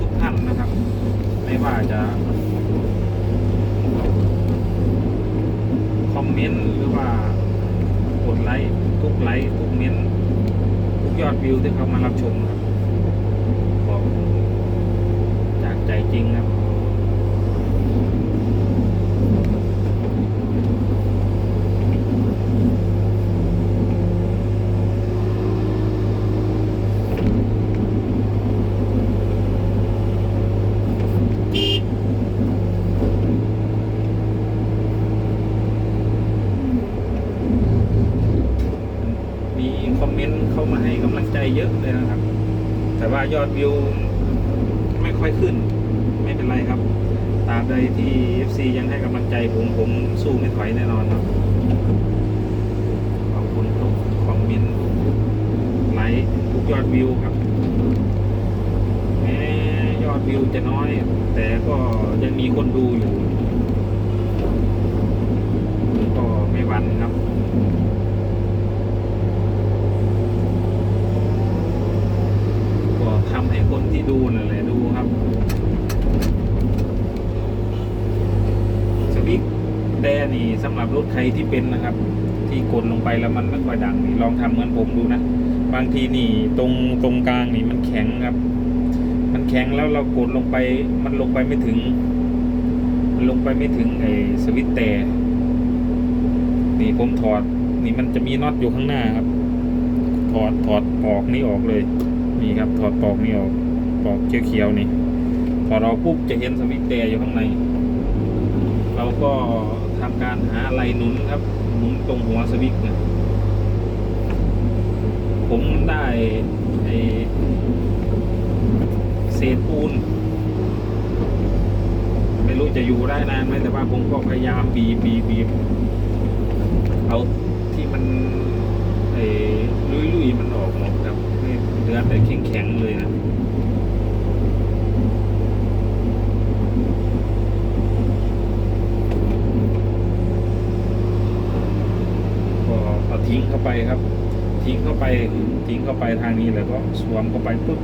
ทุกทุกๆท่านนะครับ ไม่ว่าจะคอมเมนต์หรือว่ากดไลค์ทุกไลค์ทุกเมนต์ทุกยอดวิวที่เขามารับชมครับขอบจากใจจริงครับ มี คอมเมนต์เข้ามาให้กำลังใจเยอะเลยนะครับ แต่ว่ายอดวิวไม่ค่อยขึ้น ไม่เป็นไรครับ ตามใดที่ FC ยังให้กำลังใจผมผมสู้ไม่ถอยแน่นอนครับขอบคุณทุกคอมเมนต์ทุกไลค์ทุกยอดวิวครับแม้ยอดวิวจะน้อย แต่ก็ยังมีคนดูอยู่ก็ไม่หวั่นครับ ก็ทำให้คนที่ดูนั่นแหละดูครับ สวิก แดนี่สำหรับรถใครที่เป็นนะครับ ที่กดลงไปแล้วมันไม่ค่อยดังนี่ลองทำเหมือนผมดูนะ บางทีนี่ตรงตรงกลางนี่มันแข็งครับ มันแข็งแล้วเรากดลงไป มันลงไปไม่ถึง มันลงไปไม่ถึงไอ้สวิตแต่นี่ผมถอดนี่มันจะมีน็อตอยู่ข้างหน้าครับ ถอดถอดปอกนี้ออกเลย นี่ครับ ถอดปอกนี้ออกปอกเขียวๆนี่ถอดออกปุ๊บจะเห็นสวิตช์แต่อยู่ข้างใน เราก็ทำการหาอะไรหนุนครับ หนุนตรงหัวสวิตช์เนี่ยผมได้เศษปูน ไม่รู้จะอยู่ได้นานไหมแต่ว่าผมก็พยายามบีบบีบบีบเอาที่มันไอ้ลุยลุยมันออกหมดครับเหลือแต่แข็งแข็งเลยนะ ก็เอาทิ้งเข้าไป ครับ ทิ้งเข้าไปทิ้งเข้าไปทางนี้แล้วก็สวมเข้าไปปุ๊บ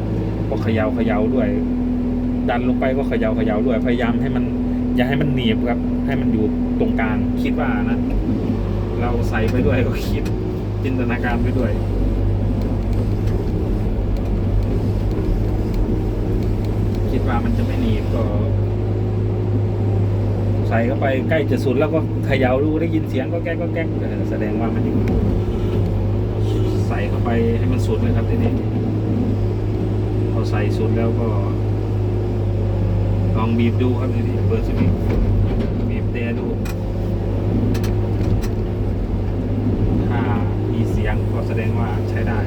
ก็เขยา่าเขย่าด้วย ดันลงไปก็เขยา่าเขย่าด้วย พยายามให้มันอย่าให้มันหนีบครับ ให้มันอยู่ตรงกลางคิดว่านะ เราใส่ไปด้วยก็คิดจินตนาการไปด้วยคิดว่ามันจะไม่หนีบก็ ใส่เข้าไปใกล้จะสุดแล้วก็เขย่าดูได้ยินเสียงก็แก๊กก็แก๊กแสดงว่ามันอยู่ ไปให้มันสุดเลยครับทีนี้พอใส่สุดแล้วก็ ลองบีบดูครับทีนี้เปิดสวิตบีบแต่ดูถ้ามีเสียงก็แสดงว่าใช้ได้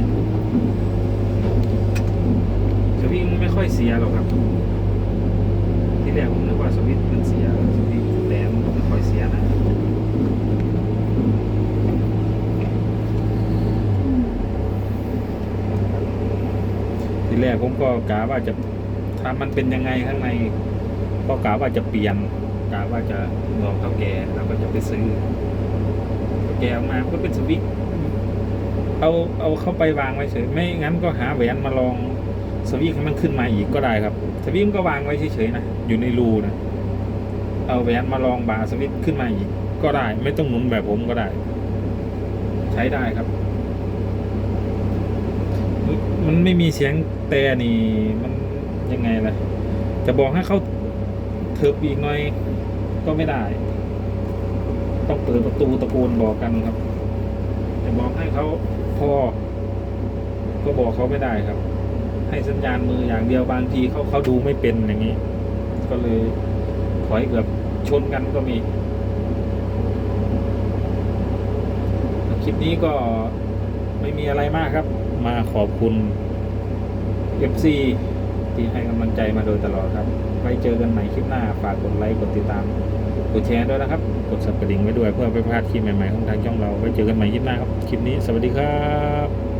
สวิตไม่ค่อยเสียหรอกครับ ที่แรกผมนึกว่าสวิตมันเสียสวิตแต่มันไม่ค่อยเสียนะ แรกผมก็กะว่าจะถ้ามันเป็นยังไงข้างในก็กะว่าจะเปลี่ยนกะว่าจะบอกเท่าแกแล้วก็จะไปซื้อแกเอามาก็เป็นสวิตเอาเอาเข้าไปวางไว้เฉยไม่งั้นก็หาแหวนมาลองสวิตให้มันขึ้นมาอีกก็ได้ครับสวิตก็วางไว้เฉยๆนะอยู่ในรูนะเอาแหวนมาลองบาสวิตขึ้นมาอีกก็ได้ ไม่ต้องหมุนแบบผมก็ได้ ใช้ได้ครับ มันไม่มีเสียงแต่นี่มันยังไงล่ะ จะบอกให้เขาเถิบอีกหน่อยก็ไม่ได้ ต้องเปิดประตูตะโกนบอกกันครับ จะบอกให้เขาพอ ก็บอกเขาไม่ได้ครับ ให้สัญญาณมืออย่างเดียวบางทีเขาเขาดูไม่เป็นอย่างนี้ ก็เลยถอยเกือบชนกันก็มี คลิปนี้ก็ ไม่มีอะไรมากครับ มาขอบคุณ FC ที่ให้กำลังใจมาโดยตลอดครับ ไว้เจอกันใหม่คลิปหน้า ฝากกดไลค์ กดติดตาม กดแชร์ด้วยนะครับ กดสับกระดิ่งไว้ด้วยเพื่อไม่พลาดคลิปใหม่ๆของทางช่องเรา ไว้เจอกันใหม่คลิปหน้าครับ คลิปนี้สวัสดีครับ